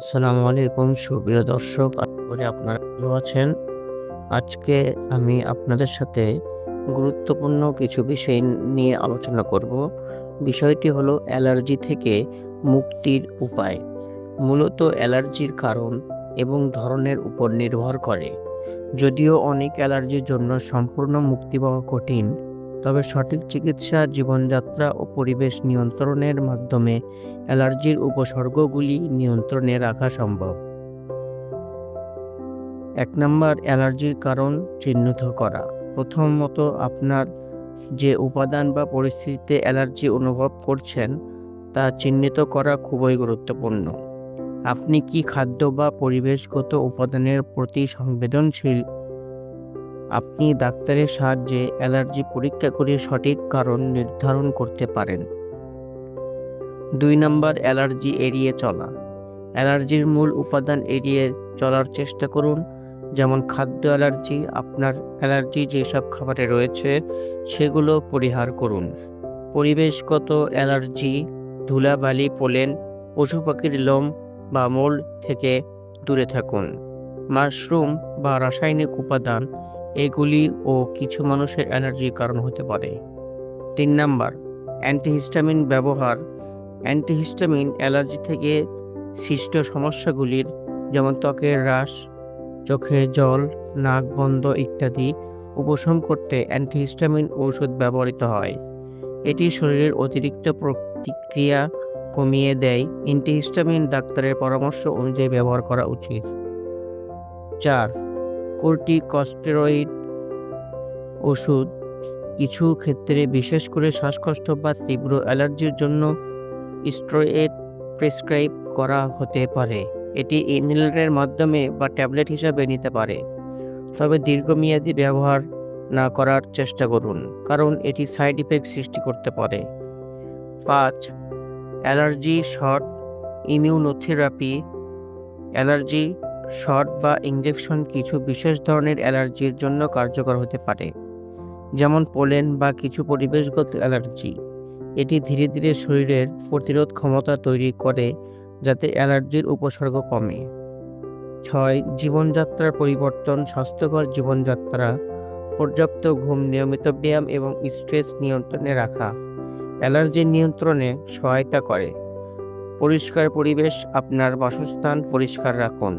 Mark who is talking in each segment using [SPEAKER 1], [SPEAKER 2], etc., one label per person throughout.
[SPEAKER 1] আসসালামু আলাইকুম, সুপ্রিয় দর্শক করি আপনারা ভালো আছেন। আজকে আমি আপনাদের সাথে গুরুত্বপূর্ণ কিছু বিষয় নিয়ে আলোচনা করব। বিষয়টি হলো অ্যালার্জি থেকে মুক্তির উপায়। মূলত অ্যালার্জির কারণ এবং ধরনের উপর নির্ভর করে। যদিও অনেক অ্যালার্জির জন্য সম্পূর্ণ মুক্তি পাওয়া কঠিন তবে সঠিক চিকিৎসা, জীবনযাত্রা ও পরিবেশ নিয়ন্ত্রণের মাধ্যমে অ্যালার্জির উপসর্গগুলি নিয়ন্ত্রণে রাখা সম্ভব। এক নম্বর, অ্যালার্জির কারণ চিহ্নিত করা। প্রথমত, আপনার যে উপাদান বা পরিস্থিতিতে অ্যালার্জি অনুভব করছেন, তা চিহ্নিত করা খুবই গুরুত্বপূর্ণ। আপনি কি খাদ্য বা পরিবেশগত উপাদানের প্রতি সংবেদনশীল আপনি ডাক্তারের সাহায্যে অ্যালার্জি পরীক্ষা করে সঠিক কারণ নির্ধারণ করতে পারেন। দুই নম্বর, অ্যালার্জি এড়িয়ে চলা। অ্যালার্জির মূল উপাদান এড়িয়ে চলার চেষ্টা করুন, যেমন খাদ্য অ্যালার্জি, আপনার অ্যালার্জি যেসব খাবারে রয়েছে সেগুলো পরিহার করুন। পরিবেশগত অ্যালার্জি, ধুলাবালি, পোলেন, পশু পাখির লোম বা মোল থেকে দূরে থাকুন। মাশরুম বা রাসায়নিক উপাদান এগুলি ও কিছু মানুষের অ্যালার্জির কারণ হতে পারে। তিন নাম্বার, অ্যান্টিহিস্টামিন ব্যবহার। অ্যান্টিহিস্টামিন অ্যালার্জি থেকে সৃষ্ট সমস্যাগুলির যেমন ত্বকের হ্রাস, চোখে জল, নাক বন্ধ ইত্যাদি উপশম করতে অ্যান্টিহিস্টামিন ঔষধ ব্যবহৃত হয়। এটি শরীরের অতিরিক্ত প্রতিক্রিয়া কমিয়ে দেয়। অ্যান্টিহিস্টামিন ডাক্তারের পরামর্শ অনুযায়ী ব্যবহার করা উচিত। চার কর্টিকস্টেরয়েড ওষুধ। কিছু ক্ষেত্রে, বিশেষ করে শ্বাসকষ্ট বা তীব্র অ্যালার্জির জন্য স্টেরয়েড প্রেসক্রাইব করা হতে পারে। এটি ইনহেলারের মাধ্যমে বা ট্যাবলেট হিসাবে নিতে পারে। তবে দীর্ঘমেয়াদী ব্যবহার না করার চেষ্টা করুন, কারণ এটি সাইড ইফেক্ট সৃষ্টি করতে পারে। পাঁচ, allergy shot immunotherapy. Allergy shot বা ইঞ্জেকশন কিছু বিশেষ ধরনের অ্যালার্জির জন্য কার্যকর হতে পারে, যেমন পোলেন বা কিছু পরিবেশগত অ্যালার্জি। এটি ধীরে ধীরে শরীরের প্রতিরোধ ক্ষমতা তৈরি করে, যাতে অ্যালার্জির উপসর্গ কমে। ছয়, জীবনযাত্রার পরিবর্তন, স্বাস্থ্যকর জীবনযাত্রা, পর্যাপ্ত ঘুম নিয়মিত ব্যায়াম এবং স্ট্রেস নিয়ন্ত্রণে রাখা। অ্যালার্জি নিয়ন্ত্রণে সহায়তা করে। পরিষ্কার পরিবেশ, আপনার বাসস্থান পরিষ্কার রাখুন।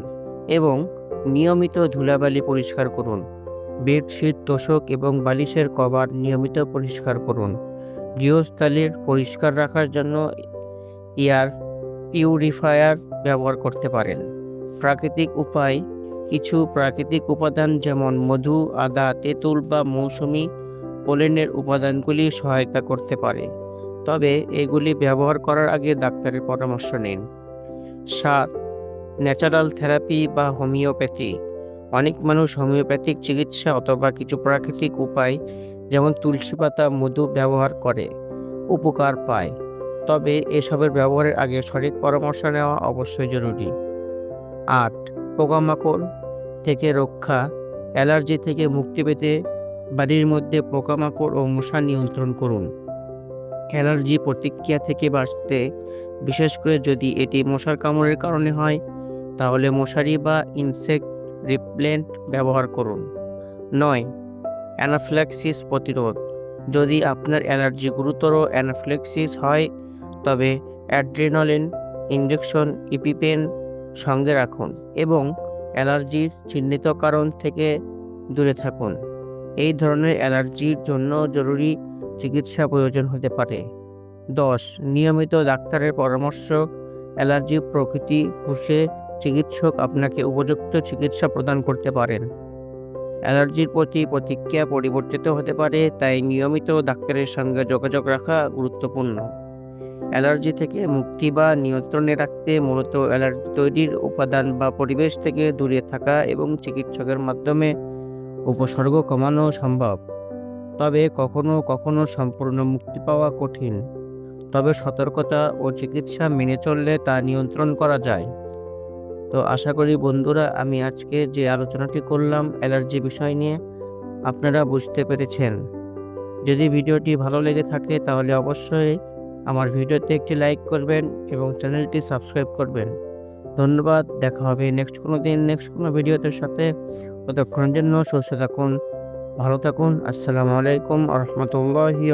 [SPEAKER 1] এবং নিয়মিত ধুলাবালি পরিষ্কার করুন। বেডশিট, তোষক এবং বালিশের কভার নিয়মিত পরিষ্কার করুন। গৃহস্থালির পরিষ্কার রাখার জন্য এয়ার পিউরিফায়ার ব্যবহার করতে পারেন। প্রাকৃতিক উপায়, কিছু প্রাকৃতিক উপাদান যেমন মধু, আদা, তেঁতুল বা মৌসুমি পোলেনের উপাদানগুলি সহায়তা করতে পারে। তবে এগুলি ব্যবহার করার আগে ডাক্তারের পরামর্শ নিন। সাত ন্যাচারাল থেরাপি বা হোমিওপ্যাথি। অনেক মানুষ হোমিওপ্যাথিক চিকিৎসা অথবা কিছু প্রাকৃতিক উপায়, যেমন তুলসী পাতা, মধু ব্যবহার করে, উপকার পায়। তবে এসবের ব্যবহারের আগে সঠিক পরামর্শ নেওয়া অবশ্যই জরুরি। আট, পোকামাকড় থেকে রক্ষা। অ্যালার্জি থেকে মুক্তি পেতে বাড়ির মধ্যে পোকামাকড় ও মশা নিয়ন্ত্রণ করুন। অ্যালার্জি প্রতিক্রিয়া থেকে বাঁচতে, বিশেষ করে যদি এটি মশার কামড়ের কারণে হয় তাহলে মশারি বা ইনসেক্ট রিপ্লেন্ট ব্যবহার করুন। নয় অ্যানাফ্ল্যাক্সিস প্রতিরোধ। যদি আপনার অ্যালার্জি গুরুতর অ্যানাফ্ল্যাক্সিস হয়, তবে অ্যাড্রেনালিন ইঞ্জেকশন ইপিপেন সঙ্গে রাখুন এবং অ্যালার্জির চিহ্নিত কারণ থেকে দূরে থাকুন। এই ধরনের অ্যালার্জির জন্য জরুরি চিকিৎসা প্রয়োজন হতে পারে। দশ, নিয়মিত ডাক্তারের পরামর্শ, অ্যালার্জি প্রকৃতি পুষে চিকিৎসক আপনাকে উপযুক্ত চিকিৎসা প্রদান করতে পারেন। অ্যালার্জির প্রতি প্রতিক্রিয়া পরিবর্তিত হতে পারে, তাই নিয়মিত ডাক্তারের সঙ্গে যোগাযোগ রাখা গুরুত্বপূর্ণ। অ্যালার্জি থেকে মুক্তি বা নিয়ন্ত্রণে রাখতে মূলত অ্যালার্জি তৈরির উপাদান বা পরিবেশ থেকে দূরে থাকা এবং চিকিৎসকের মাধ্যমে উপসর্গ কমানো সম্ভব। তবে কখনো কখনো সম্পূর্ণ মুক্তি পাওয়া কঠিন। তবে সতর্কতা ও চিকিৎসা মেনে চললে তা নিয়ন্ত্রণ করা যায়। তো আশা করি বন্ধুরা, আমি আজকে যে আলোচনাটি করলাম অ্যালার্জি বিষয় নিয়ে, আপনারা বুঝতে পেরেছেন। যদি ভিডিওটি ভালো লেগে থাকে তাহলে অবশ্যই আমার ভিডিওতে একটি লাইক করবেন এবং চ্যানেলটি সাবস্ক্রাইব করবেন। ধন্যবাদ, দেখা হবে নেক্সট কোনো দিন, নেক্সট কোনো ভিডিওতে সাথে। ততক্ষণের জন্য সুস্থ থাকুন, ভালো থাকুন, আসসালামু আলাইকুম আ রহমতুল্লাহি